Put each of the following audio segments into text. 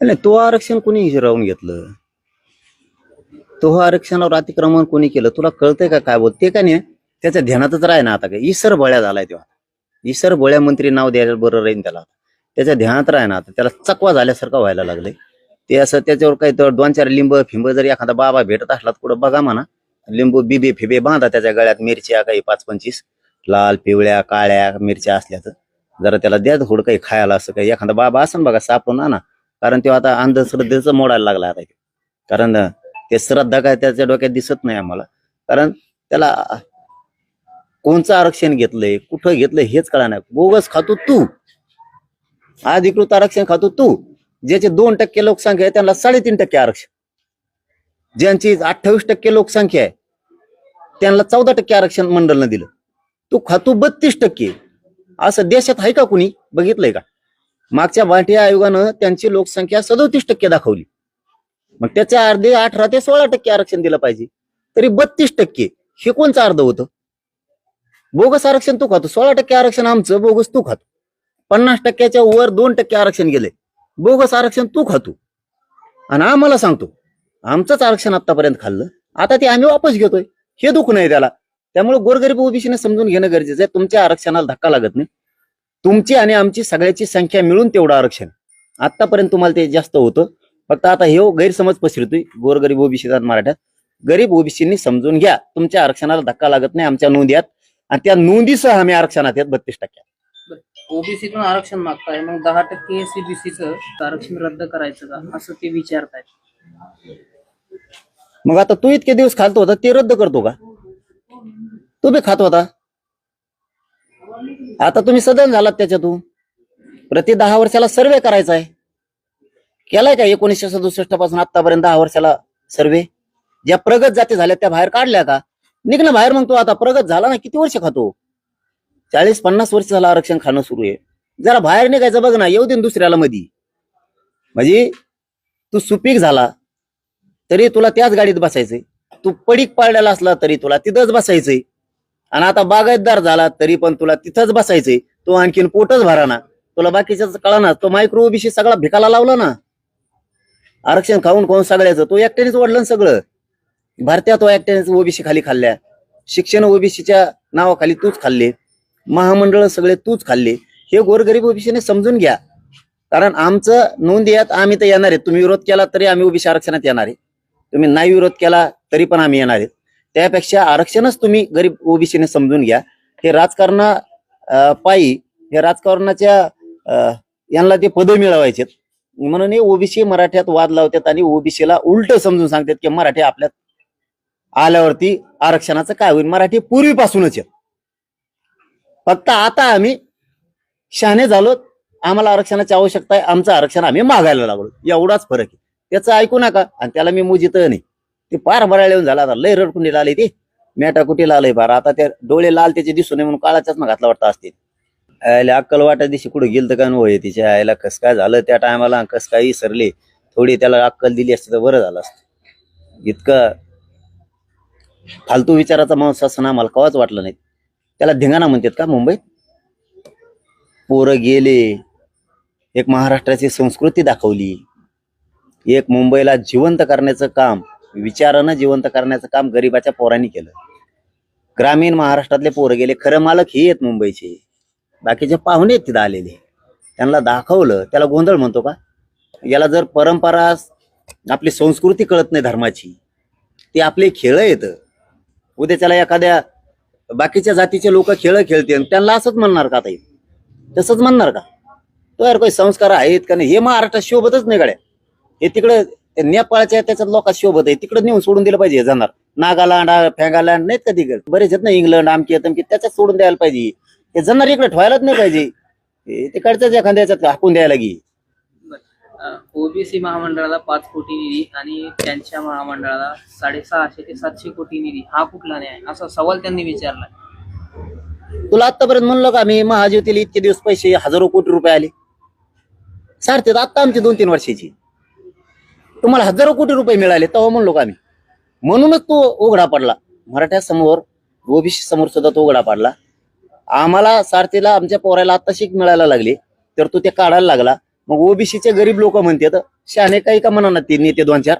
नाही तो आरक्षण कोणी हिरावून घेतलं? तो आरक्षणावर अतिक्रमण कोणी केलं? तुला कळतंय का काय बोलते का नाही? त्याच्या ध्यानातच राह ना आता काय इसर बळ्या झालाय तेव्हा. इसर बळ्या मंत्री नाव द्यायला बरं राहील त्याला त्याच्या ध्यानात राह ना आता. त्याला चकवा झाल्यासारखं व्हायला लागलंय. ते असं त्याच्यावर काही तर दोन चार लिंब फिंब जर एखादा बाबा भेटत असला तर कुठं बघा म्हणा. लिंबू बिबे फिबे बांधा त्याच्या गळ्यात मिरच्या काही पाच पंचवीस. लाल पिवळ्या काळ्या मिरच्या असल्या तर. जरा त्याला द्या थोडं काही खायला असं काही. एखादा बाबा असं बघा सापडून आणा. कारण तेव्हा आता अंधश्रद्धेचं मोडायला लागला आता. कारण ते श्रद्धा काय त्याच्या डोक्यात दिसत नाही आम्हाला. कारण त्याला कोणचं आरक्षण घेतलंय कुठं घेतलंय हेच कळा नाही बोगस खातो तू. अधिकृत आरक्षण खातो तू. ज्याचे दोन टक्के लोकसंख्या आहे त्यांना साडेतीन टक्के आरक्षण. ज्यांची अठ्ठावीस टक्के लोकसंख्या आहे त्यांना चौदा टक्के आरक्षण मंडळनं दिलं. तू खातो बत्तीस टक्के. असं देशात आहे का कुणी? बघितलंय का? मागच्या भाटिया आयोगानं त्यांची लोकसंख्या सदोतीस टक्के दाखवली. मग त्याच्या अर्धे अठरा ते सोळा टक्के आरक्षण दिलं पाहिजे. तरी बत्तीस टक्के हे कोणचं अर्ध होतं? बोगस आरक्षण तू खातो. सोळा टक्के आरक्षण आमचं बोगस तू खातो. पन्नास टक्क्याच्या वर दोन टक्के आरक्षण गेले. बोगस आरक्षण तू खातो. आणि आम्हाला सांगतो आमचंच आरक्षण आतापर्यंत खाल्लं. आता ते आम्ही वापस घेतोय. हे दुःख नाही त्याला. त्यामुळे गोरगरीब ओबीसीने समजून घेणं गरजेचं आहे. तुमच्या आरक्षणाला धक्का लागत नाही. तुमची आणि आमची सगळ्याची संख्या मिळून तेवढं आरक्षण. आतापर्यंत तुम्हाला ते जास्त होतं. फक्त आता हे गैरसमज पसरतोय. गोरगरीब ओबीसी मराठ्यात. गरीब ओबीसींनी समजून घ्या. तुमच्या आरक्षणाला धक्का लागत नाही आमच्या नोंदी आहेत. आणि त्या नोंदीसह आम्ही आरक्षणात आहेत बत्तीस टक्क्यात ओबीसीतून आरक्षण मागताय. मग दहा टक्के एसीबीसीचं आरक्षण रद्द करायचं का? असं ते विचारतायत मग आता तू इतके दिवस खातो होता ते रद्द करतो का? तू बी खात होता. आता तुम्ही सदन झालात त्याच्यातून. प्रति दहा वर्षाला सर्वे करायचा आहे. केलाय का एकोणीसशे सदुसष्टपासून आतापर्यंत दहा वर्षाला सर्वे ज्या प्रगत जाती झाल्या त्या बाहेर काढल्या का? निघ ना बाहेर मग तू आता प्रगत झाला ना किती वर्ष खातो? चाळीस पन्नास वर्ष झालं आरक्षण खाणं सुरू आहे. जरा बाहेर निघायचं बघ ना येऊ दे दुसऱ्याला मधी. म्हणजे तू सुपीक झाला तरी तुला त्याच गाडीत बसायचंय. तू पडीक पाळलेला असला तरी तुला तिथंच बसायचंय. आणि आता बागायतदार झाला तरी पण तुला तिथंच बसायचंय. तो आणखीन पोटच भरा ना तुला बाकीच्याच कळा ना तो मायक्रो ओबीसी सगळा भिकाला लावला ना. आरक्षण खाऊन खाऊन सगळ्याचं. तो एकट्यानेच वाढलं ना सगळं. भारतीय तो एकट्यानेच ओबीसी खाली खाल्ल्या. शिक्षण ओबीसीच्या नावाखाली तूच खाल्ले. महामंडळ सगळे तूच खाल्ले. हे गोरगरीब ओबीसीने समजून घ्या. कारण आमचं नोंद यात आम्ही तर येणार आहे. तुम्ही विरोध केला तरी आम्ही ओबीसी आरक्षणात येणार आहे. तुम्ही नाही विरोध केला तरी पण आम्ही येणार आहे. त्यापेक्षा आरक्षणच तुम्ही गरीब ओबीसीने समजून घ्या. हे राजकारणा पायी हे राजकारणाच्या यांना ते पद मिळवायचे. म्हणून हे ओबीसी मराठ्यात वाद लावतात आणि ओबीसीला उलट समजून सांगतात की मराठी आपल्यात आल्यावरती आरक्षणाचं काय होईल? मराठी पूर्वीपासूनच आहे. फक्त आता आम्ही शहाणे झालो आम्हाला आरक्षणाची आवश्यकता आहे आमचं आरक्षण आम्ही मागायला लागलो. एवढाच फरक आहे. त्याचं ऐकू नका आणि त्याला मी मुजित नाही. ते पार भरायला येऊन झाला. आता लय रडकुंडीला आले ते. मेटा कुठेला आलंय फार आता ते डोळे लाल त्याचे दिसून नये म्हणून काळा चष्मा घातला वाटतं असते आयला अक्कल वाटा दिवशी कुठे गेलं तर काय होय तिच्या? आईला कस काय झालं त्या टायमाला? कस काय विसरले? थोडी त्याला अक्कल दिली असती तर बरं झालं असतं. इतकं फालतू विचाराचा माणूस असं आम्हाला कवाच वाटलं नाही. त्याला धिंगाणा म्हणतात का मुंबईत? पोरं गेले एक महाराष्ट्राची संस्कृती दाखवली एक मुंबईला जिवंत करण्याचं काम विचारानं जिवंत करण्याचं काम गरिबाच्या पोरांनी केलं. ग्रामीण महाराष्ट्रातले पोरं गेले खरं मालक हे आहेत मुंबईचे. बाकीचे पाहुणे आहेत तिथं आलेले. त्यांना दाखवलं त्याला गोंधळ म्हणतो का? याला जर परंपरा आपली संस्कृती कळत नाही धर्माची ती आपले खेळ येत उद्या त्याला एखाद्या बाकीच्या जातीचे लोक खेळ खेळते आणि त्यांना असंच म्हणणार का ताई तसंच म्हणणार का? तो यार काही संस्कार आहेत का नाही? हे महाराष्ट्रात शोभतच नाही गाड्या. हे तिकडे नेपाळच्या त्याच्यात लोकात शोभत आहे. तिकडे नेऊन सोडून दिलं पाहिजे हे जाणार. नागालँड फॅगालँड नाहीत का तिकडे? बरेच आहेत ना इंग्लंड आमकी तमकी त्याच्यात सोडून द्यायला पाहिजे. हे जाणार इकडे ठेवायलाच नाही पाहिजे. हे तिकडच्याच एखाद्या याच्यात हाकून द्यायला गी ओबीसी महामंडळाला पाच कोटी निधी आणि त्यांच्या महामंडळाला साडेसहाशे ते सातशे कोटी निधी. हा कुठला न्याय? असा सवाल त्यांनी विचारला. तुला आतापर्यंत म्हणलं का मी महाज्योतीला इतके दिवस पैसे हजारो कोटी रुपये आले? सारते आता आमची दोन तीन वर्षाची. तुम्हाला हजारो कोटी रुपये मिळाले तेव्हा म्हणलो का आम्ही? म्हणूनच तो उघडा पडला. मराठ्या समोर ओबीसी समोर सुद्धा तो उघडा पडला. आम्हाला सारथीला आमच्या पोराला आता शिक मिळायला लागली. तर तो ते काढायला लागला. मग ओबीसीचे गरीब लोक म्हणतात शहाणे काही का म्हणा ते नेते दोन चार.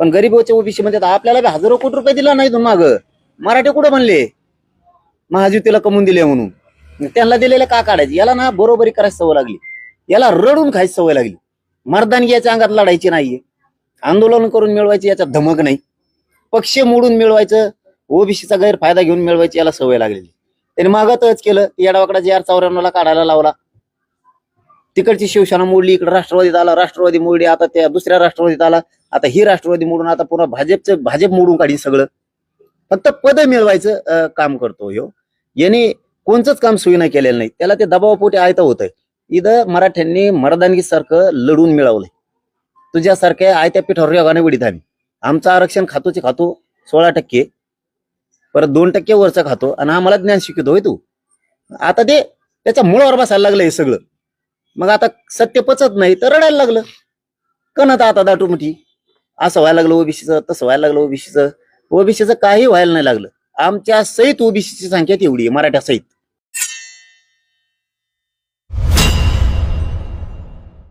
पण गरीब ओबीसी म्हणतात आपल्याला बी हजारो कोटी रुपये दिला नाही तुम्ही माग. मराठे कुठं म्हणले महायुतीला कमवून दिले म्हणून. त्यांना दिलेले का काढायचे? याला ना बरोबरी करायची सवय लागली. याला रडून खायची सवय लागली. मर्दानगी याच्या अंगात लढायची नाहीये. आंदोलन करून मिळवायचे याच्यात धमक नाही. पक्ष मोडून मिळवायचं ओबीसीचा गैरफायदा घेऊन मिळवायची याला सवय लागलेली. त्याने मागतच केलं येडावाकडा जे आर चौऱ्याण्णवला काढायला लावला. तिकडची शिवसेना मोडली इकडे राष्ट्रवादीत आला राष्ट्रवादी मोडली आता त्या दुसऱ्या राष्ट्रवादीत आला. आता ही राष्ट्रवादी मोडून आता पुन्हा भाजपचं भाजप मोडून काढी सगळं. फक्त पद मिळवायचं काम करतो ह्यो. याने कोणचंच काम सोयी नाही केलेलं नाही. त्याला ते दबावपोटी आयतं होतंय. इथं मराठ्यांनी मर्दानगी सारखं लढून मिळवलंय. तुझ्यासारख्या आयत्या पिठावर योगाने विडीत आम्ही. आमचं आरक्षण खातोचे खातो सोळा टक्के. परत दोन टक्के वरचा खातो आणि आम्हाला ज्ञान शिकवतोय तू? आता ते त्याच्या मुळावर बसायला लागलं हे सगळं. मग आता सत्य पचत नाही तर रडायला लागलं. कणत आता दाटूमुठी असं व्हायला लागलं ओबीसीचं तसं व्हायला लागलं ओबीसीचं. ओबीसीचं काही व्हायला नाही लागलं. आमच्या सहित ओबीसीची संख्या तेवढी आहे मराठ्या सहित.